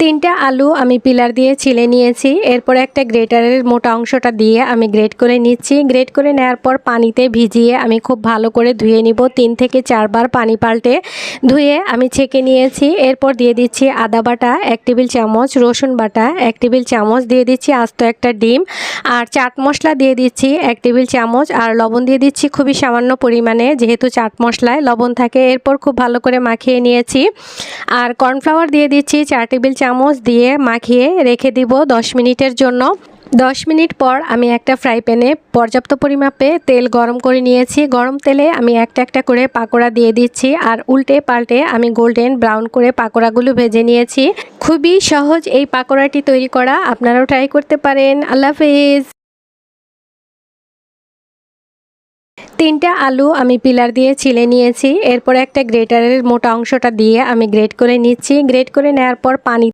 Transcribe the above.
তিনটা আলু আমি পিলার দিয়ে ছিলে নিয়েছি। এরপর একটা গ্রেটারের মোটা অংশটা দিয়ে আমি গ্রেট করে নিচ্ছি। গ্রেট করে নেওয়ার পর পানিতে ভিজিয়ে আমি খুব ভালো করে ধুয়ে নিব। তিন থেকে চারবার পানি পাল্টে ধুয়ে আমি ছেঁকে নিয়েছি। এরপর দিয়ে দিচ্ছি আদা বাটা, এক টেবিল চামচ রসুন বাটা, এক টেবিল চামচ দিয়ে দিচ্ছি আস্ত একটা ডিম। আর চাট মশলা দিয়ে দিচ্ছি এক টেবিল চামচ, আর লবণ দিয়ে দিচ্ছি খুবই সামান্য পরিমাণে, যেহেতু চাট মশলায় লবণ থাকে, এরপর খুব ভালো করে মাখিয়ে নিয়েছি। আর কর্নফ্লাওয়ার দিয়ে দিচ্ছি চার টেবিল চামচ দিয়ে মাখিয়ে রেখে দিব দশ মিনিটের জন্য। দশ মিনিট পর আমি একটা ফ্রাই প্যানে পর্যাপ্ত পরিমাপে তেল গরম করে নিয়েছি। গরম তেলে আমি একটা একটা করে পাকোড়া দিয়ে দিচ্ছি আর উল্টে পাল্টে আমি গোল্ডেন ব্রাউন করে পাকোড়াগুলো ভেজে নিয়েছি। খুবই সহজ এই পাকোড়াটি তৈরি করা। আপনারাও ট্রাই করতে পারেন। আল্লাহ হাফেজ। তিনটা আলু আমি পিলার দিয়ে ছিলে নিয়েছি। এরপর একটা গ্রেটারের মোটা অংশটা দিয়ে আমি গ্রেট করে নিচ্ছি। গ্রেট করে নেওয়ার পর পানি